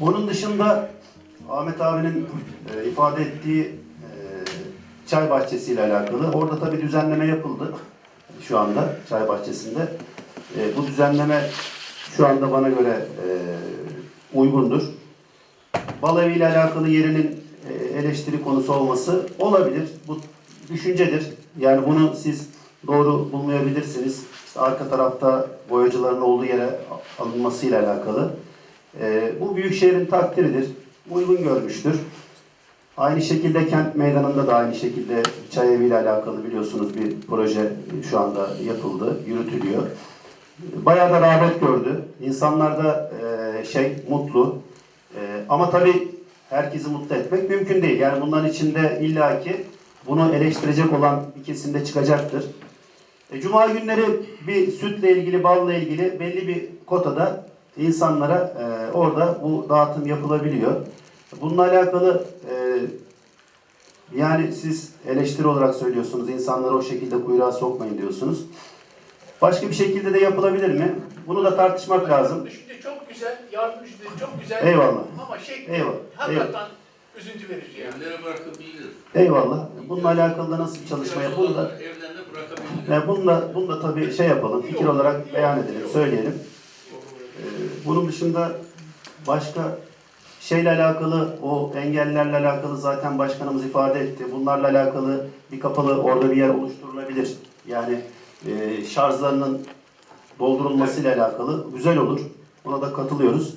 Onun dışında Ahmet abinin e, ifade ettiği e, çay bahçesiyle alakalı. Orada tabii düzenleme yapıldı şu anda çay bahçesinde. E, bu düzenleme şu anda bana göre e, uygundur. Bal ile alakalı yerinin e, eleştiri konusu olması olabilir. Bu düşüncedir. Yani bunu siz doğru bulmayabilirsiniz. İşte arka tarafta boyacıların olduğu yere alınmasıyla alakalı. E, bu büyükşehirin takdiridir. Uygun görmüştür. Aynı şekilde kent meydanında da aynı şekilde çay evi ile alakalı biliyorsunuz bir proje şu anda yapıldı, yürütülüyor. Bayağı da rağbet gördü. İnsanlar da e, şey mutlu. E, ama tabii herkesi mutlu etmek mümkün değil. Yani bunların içinde illaki bunu eleştirecek olan bir kesim de çıkacaktır. E, Cuma günleri bir sütle ilgili, balla ilgili belli bir kotada insanlara orada bu dağıtım yapılabiliyor. Bununla alakalı e, yani siz eleştiri olarak söylüyorsunuz, insanları o şekilde kuyruğa sokmayın diyorsunuz. Başka bir şekilde de yapılabilir mi? Bunu da tartışmak lazım. Düşünce çok güzel, yardım çok güzel. Eyvallah. Ama şey, Eyvallah. hakikaten üzüntü verici yani. Evlere bırakabilir. Eyvallah. Bununla alakalı da nasıl bir çalışma yapılır da Evlerine bırakabilir. Yani bunu da, bunu da tabii şey yapalım, fikir olarak beyan edelim, söyleyelim. Ee, bunun dışında başka şeyle alakalı, o engellerle alakalı zaten başkanımız ifade etti. Bunlarla alakalı bir kapalı orada bir yer oluşturulabilir. Yani e, şarjlarının doldurulmasıyla alakalı güzel olur. Buna da katılıyoruz.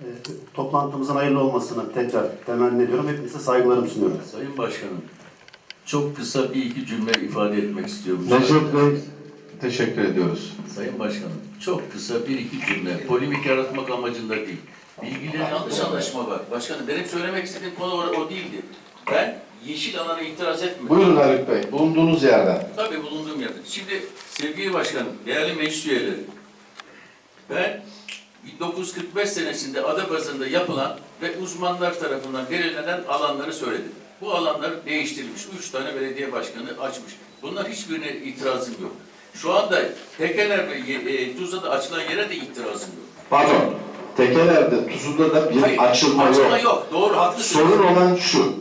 E, toplantımızın hayırlı olmasını tekrar temenni ediyorum. Hepinize saygılarımı sunuyorum. Sayın Başkanım, çok kısa bir iki cümle ifade etmek istiyorum. Bey, teşekkür ediyoruz. Sayın Başkanım, çok kısa bir iki cümle. Polimik yaratmak amacında değil. Bilgilerin yanlış anlaşma var. Başkanım, benim söylemek istediğim konu o, o değildi. Ben yeşil alana itiraz etmedim. Buyurun Haluk Bey, bulunduğunuz yerden. Tabii bulunduğum yerde. Şimdi sevgili başkanım, değerli meclis üyeleri. Ben 1945 senesinde Adapazarı'nda yapılan ve uzmanlar tarafından belirlenen alanları söyledim. Bu alanlar değiştirilmiş. Üç tane belediye başkanı açmış. Bunlar hiçbirine itirazım yok. Şu anda Tekeler ve e, Tuzla'da açılan yere de itirazım yok. Pardon, Tekeler'de, Tuzlu'da da bir Hayır, açılma, açılma yok. yok. Doğru, haklısınız. Sorun olan şu,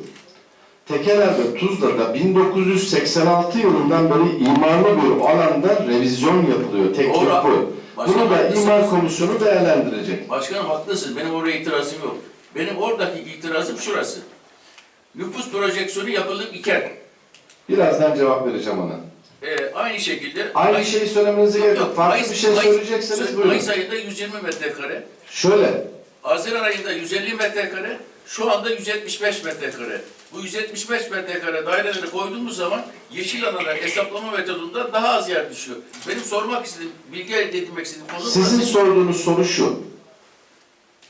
Tekeler'de, Tuzla'da 1986 yılından beri imarlı bir alanda revizyon yapılıyor. Teklif Doğru. bu. Başkanım, Bunu da haklısınız. imar komisyonu değerlendirecek. Başkanım haklısınız. Benim oraya itirazım yok. Benim oradaki itirazım şurası. Nüfus projeksiyonu yapılıp iken Birazdan cevap vereceğim ona. E, aynı şekilde Aynı şeyi söylemenize gerek yok. Farklı Mayıs- bir şey Mayıs- söyleyecekseniz buyurun. Mayıs ayında 120 metrekare, Şöyle, Haziran ayında 150 metrekare, şu anda 175 metrekare. Bu 175 metrekare daireleri koyduğumuz zaman yeşil alana hesaplama metodunda daha az yer düşüyor. Benim sormak istediğim, bilgi elde etmek istediğim konu Sizin burası. sorduğunuz soru şu.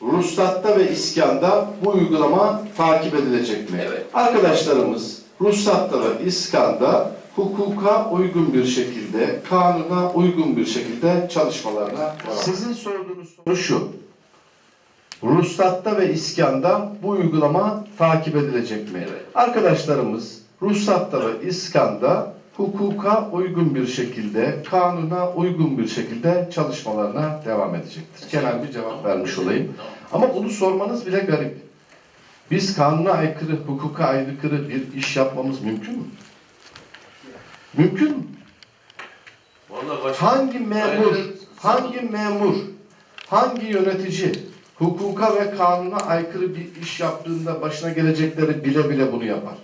Ruhsatta ve iskanda bu uygulama takip edilecek mi? Evet. Arkadaşlarımız ruhsatta ve iskanda hukuka uygun bir şekilde, kanuna uygun bir şekilde çalışmalarına devam Sizin sorduğunuz soru şu. Ruhsatta ve iskanda bu uygulama takip edilecek mi? Evet. Arkadaşlarımız ruhsatta ve iskanda hukuka uygun bir şekilde, kanuna uygun bir şekilde çalışmalarına devam edecektir. Genel bir cevap vermiş olayım. Ama bunu sormanız bile garip. Biz kanuna aykırı, hukuka aykırı bir iş yapmamız mümkün mü? Mümkün mü? Vallahi. Hangi memur, hangi memur, hangi yönetici hukuka ve kanuna aykırı bir iş yaptığında başına gelecekleri bile bile bunu yapar?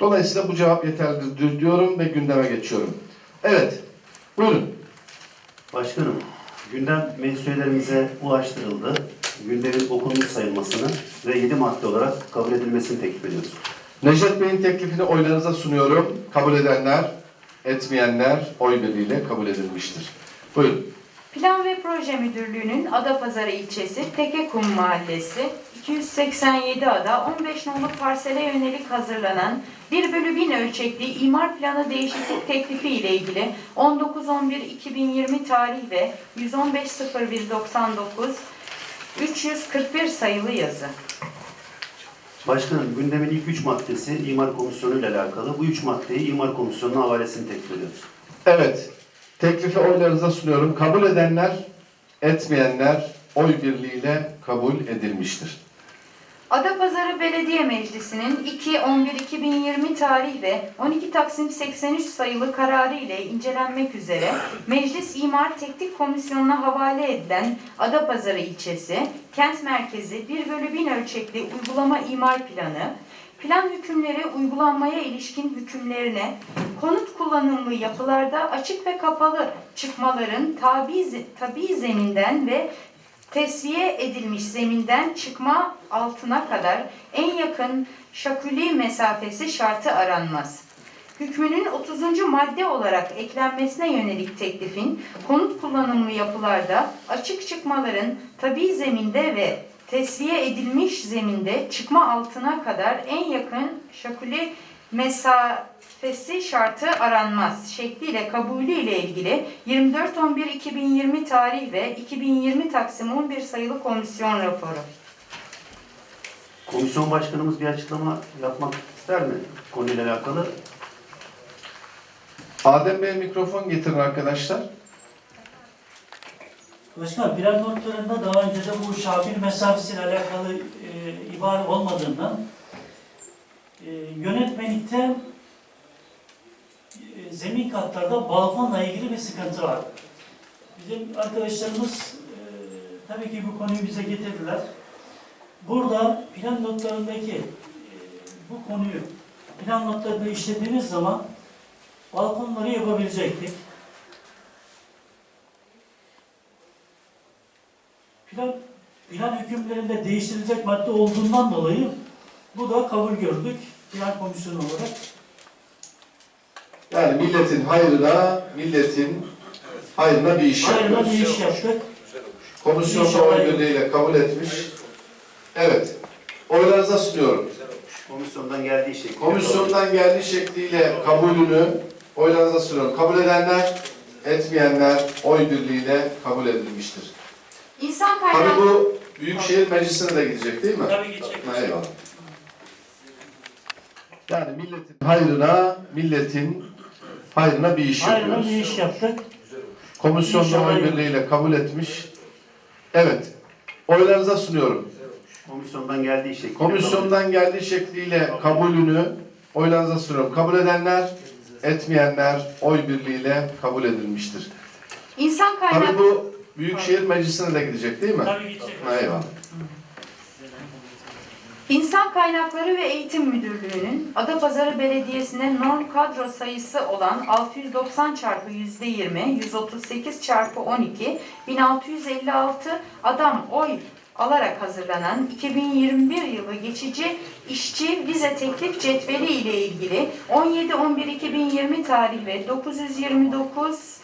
Dolayısıyla bu cevap yeterlidir diyorum ve gündeme geçiyorum. Evet, buyurun. Başkanım, gündem meclis üyelerimize ulaştırıldı. Gündemin okunmuş sayılmasını ve 7 madde olarak kabul edilmesini teklif ediyoruz. Necdet Bey'in teklifini oylarınıza sunuyorum. Kabul edenler, etmeyenler oy birliğiyle kabul edilmiştir. Buyurun. Plan ve Proje Müdürlüğü'nün Adapazarı ilçesi Tekekum Mahallesi 287 ada 15 nolu parsele yönelik hazırlanan 1 bölü 1000 ölçekli imar planı değişiklik teklifi ile ilgili 19.11.2020 tarih ve 115.01.99 341 sayılı yazı. Başkanım gündemin ilk üç maddesi imar komisyonu ile alakalı. Bu üç maddeyi imar komisyonuna havalesini teklif ediyoruz. Evet. Teklifi oylarınıza sunuyorum. Kabul edenler, etmeyenler oy birliğiyle kabul edilmiştir. Adapazarı Belediye Meclisi'nin 2.11.2020 tarih ve 12 Taksim 83 sayılı kararı ile incelenmek üzere Meclis İmar Teknik Komisyonu'na havale edilen Adapazarı ilçesi, kent merkezi 1 bölü 1000 ölçekli uygulama imar planı, plan hükümleri uygulanmaya ilişkin hükümlerine, konut kullanımlı yapılarda açık ve kapalı çıkmaların tabi, tabi zeminden ve tesviye edilmiş zeminden çıkma altına kadar en yakın şakuli mesafesi şartı aranmaz. Hükmünün 30. madde olarak eklenmesine yönelik teklifin konut kullanımlı yapılarda açık çıkmaların tabi zeminde ve tesviye edilmiş zeminde çıkma altına kadar en yakın şakuli mesafesi şartı aranmaz şekliyle kabulü ile ilgili 24.11.2020 tarih ve 2020 Taksim 11 sayılı komisyon raporu. Komisyon başkanımız bir açıklama yapmak ister mi konuyla alakalı? Adem Bey mikrofon getirin arkadaşlar. Başkan plan notlarında daha önce de bu şafir mesafesiyle alakalı e, ibare olmadığından e, yönetmelikte e, zemin katlarda balkonla ilgili bir sıkıntı var. Bizim arkadaşlarımız e, tabii ki bu konuyu bize getirdiler. Burada plan notlarındaki e, bu konuyu plan notlarında işlediğimiz zaman balkonları yapabilecektik. plan, plan hükümlerinde değiştirilecek madde olduğundan dolayı bu da kabul gördük plan komisyonu olarak. Yani milletin hayrına, milletin hayrına bir iş Ayrıca yapıyoruz. bir iş yaptık. Komisyon da oy birliğiyle kabul etmiş. Evet. Oylarınıza sunuyorum. Komisyondan geldiği şekilde. Komisyondan geldiği şekliyle kabulünü oylarınıza sunuyorum. Kabul edenler, etmeyenler oy birliğiyle kabul edilmiştir. İnsan Tabii kaynağı bu Büyükşehir Meclisi'ne de gidecek değil mi? Tabii gidecek. Ha, Eyvallah. Yani milletin hayrına, milletin hayrına bir iş Ayrıca yapıyoruz. bir iş yaptık. Komisyonda İnşallah oy birliğiyle kabul etmiş. Evet. Oylarınıza sunuyorum. Komisyondan geldiği şekilde. Komisyondan geldiği şekliyle kabulünü oylarınıza sunuyorum. Kabul edenler, etmeyenler oy birliğiyle kabul edilmiştir. insan Tabii bu Büyükşehir Meclisi'ne de gidecek değil mi? Tabii gidecek. Ha, eyvallah. İnsan Kaynakları ve Eğitim Müdürlüğü'nün Adapazarı Belediyesi'ne norm kadro sayısı olan 690 çarpı %20, 138 çarpı 12, 1656 adam oy alarak hazırlanan 2021 yılı geçici işçi vize teklif cetveli ile ilgili 17-11-2020 tarih ve 929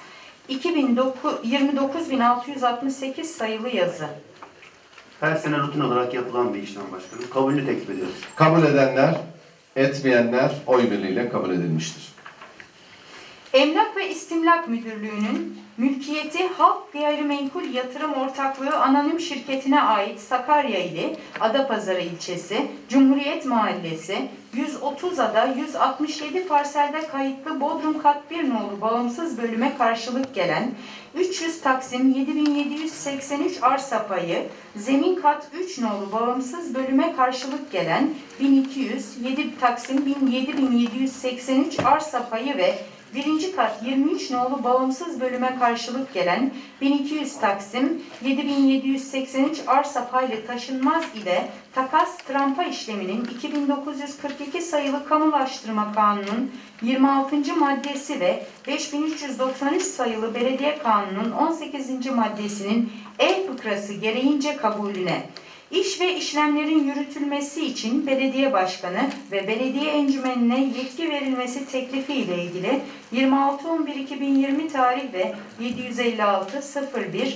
2929668 sayılı yazı. Her sene rutin olarak yapılan bir işlem başkanım. Kabulünü teklif ediyoruz. Kabul edenler, etmeyenler oy birliğiyle kabul edilmiştir. Emlak ve İstimlak Müdürlüğü'nün mülkiyeti Halk Gayrimenkul Yatırım Ortaklığı Anonim Şirketi'ne ait Sakarya ili Adapazarı ilçesi, Cumhuriyet Mahallesi, 130 ada 167 parselde kayıtlı Bodrum Kat 1 nolu bağımsız bölüme karşılık gelen 300 Taksim 7783 arsa payı, zemin kat 3 nolu bağımsız bölüme karşılık gelen 1200 7 Taksim 7783 arsa payı ve Birinci kat 23 nolu bağımsız bölüme karşılık gelen 1200 Taksim 7783 arsa paylı taşınmaz ile takas trampa işleminin 2942 sayılı kamulaştırma kanunun 26. maddesi ve 5393 sayılı belediye kanunun 18. maddesinin E fıkrası gereğince kabulüne İş ve işlemlerin yürütülmesi için belediye başkanı ve belediye encümenine yetki verilmesi teklifi ile ilgili 26.11.2020 tarih ve 756.01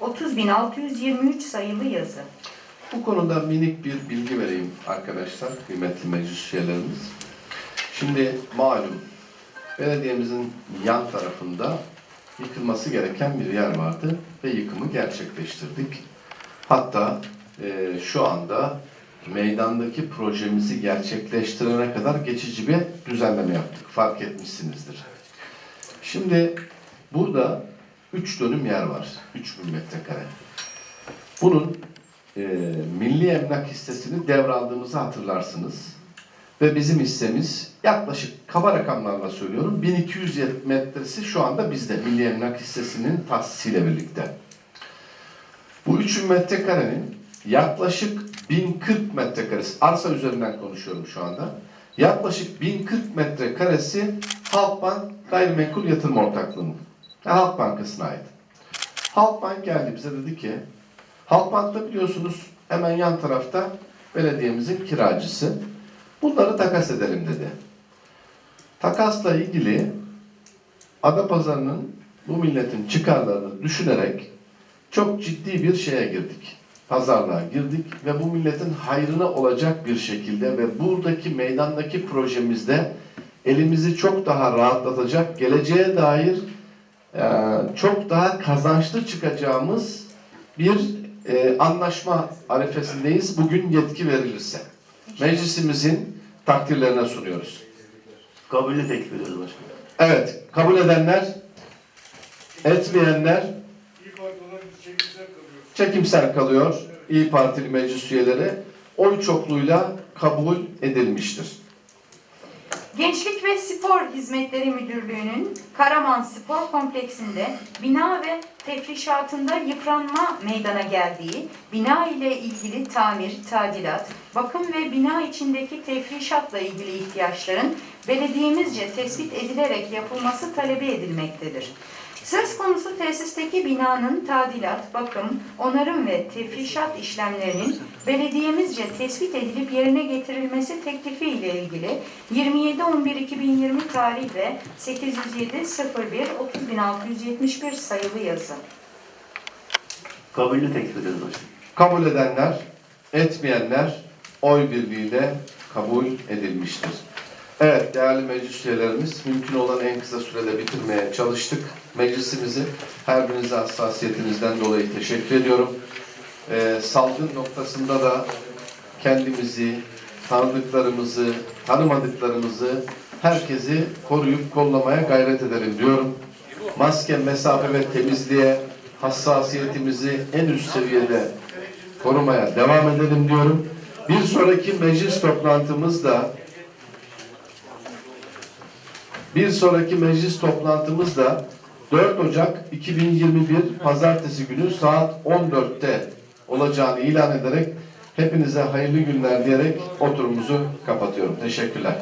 30.623 sayılı yazı. Bu konuda minik bir bilgi vereyim arkadaşlar, kıymetli meclis üyelerimiz. Şimdi malum belediyemizin yan tarafında yıkılması gereken bir yer vardı ve yıkımı gerçekleştirdik. Hatta e, şu anda meydandaki projemizi gerçekleştirene kadar geçici bir düzenleme yaptık. Fark etmişsinizdir. Şimdi burada 3 dönüm yer var. 3000 metrekare. Bunun e, milli emlak hissesini devraldığımızı hatırlarsınız. Ve bizim hissemiz yaklaşık kaba rakamlarla söylüyorum 1200 metresi şu anda bizde milli emlak hissesinin tahsisiyle birlikte. Bu 3000 metrekarenin yaklaşık 1040 metrekaresi arsa üzerinden konuşuyorum şu anda. Yaklaşık 1040 metrekaresi Halkbank Gayrimenkul Yatırım Ortaklığı'nın. Yani Halk Bankası'na ait. Halkbank geldi bize dedi ki Halkbank'ta biliyorsunuz hemen yan tarafta belediyemizin kiracısı. Bunları takas edelim dedi. Takasla ilgili Adapazarı'nın bu milletin çıkarlarını düşünerek çok ciddi bir şeye girdik. Pazarlığa girdik ve bu milletin hayrına olacak bir şekilde ve buradaki meydandaki projemizde elimizi çok daha rahatlatacak, geleceğe dair e, çok daha kazançlı çıkacağımız bir e, anlaşma arifesindeyiz. Bugün yetki verilirse. Meclisimizin takdirlerine sunuyoruz. Kabulünü teklif ediyoruz başkanım. Evet, kabul edenler, etmeyenler çekimsel kalıyor. İyi Partili meclis üyeleri oy çokluğuyla kabul edilmiştir. Gençlik ve Spor Hizmetleri Müdürlüğü'nün Karaman Spor Kompleksinde bina ve tefrişatında yıpranma meydana geldiği, bina ile ilgili tamir, tadilat, bakım ve bina içindeki tefrişatla ilgili ihtiyaçların belediyemizce tespit edilerek yapılması talebi edilmektedir. Söz konusu tesisteki binanın tadilat, bakım, onarım ve tefrişat işlemlerinin belediyemizce tespit edilip yerine getirilmesi teklifi ile ilgili 27.11.2020 tarih ve 807.01.30.671 sayılı yazı. Kabulünü teklif ediyoruz başkanım. Kabul edenler, etmeyenler oy birliğiyle kabul edilmiştir. Evet değerli meclis üyelerimiz mümkün olan en kısa sürede bitirmeye çalıştık. Meclisimizi her birinize hassasiyetinizden dolayı teşekkür ediyorum. Ee, salgın noktasında da kendimizi, tanıdıklarımızı, tanımadıklarımızı, herkesi koruyup kollamaya gayret edelim diyorum. Maske, mesafe ve temizliğe hassasiyetimizi en üst seviyede korumaya devam edelim diyorum. Bir sonraki meclis toplantımızda bir sonraki meclis toplantımız da 4 Ocak 2021 Pazartesi günü saat 14'te olacağını ilan ederek hepinize hayırlı günler diyerek oturumuzu kapatıyorum. Teşekkürler.